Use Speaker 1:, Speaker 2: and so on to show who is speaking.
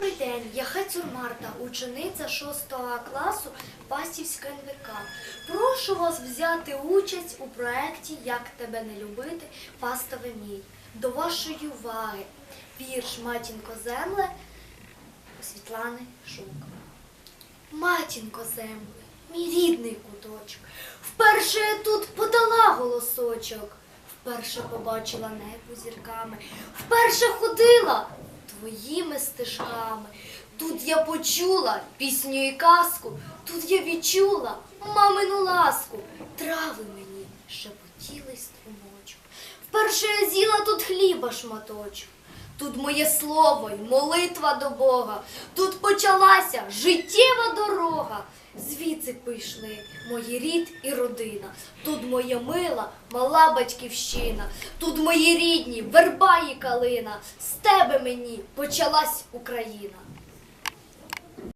Speaker 1: Добрий день, я Хацюр Марта, учениця 6 класу Пасівська НВК. Прошу вас взяти участь у проєкті Як тебе не любити, паста вмій. До вашої уваги вірш Матінко земле Світлани Шук. Матінко земле, мій рідний куточок, вперше я тут подала голосочок, вперше побачила небо зірками, вперше ходила твоїми стежками. Тут я почула пісню і казку, тут я відчула мамину ласку, трави мені шепотіли струмочок. Вперше я з'їла тут хліба шматочок. Тут моє слово й молитва до Бога. Тут почалася життєва дорога. Звідси пішли мої рід і родина. Тут моя мила, мала батьківщина. Тут мої рідні, верба і калина. З тебе мені почалась Україна.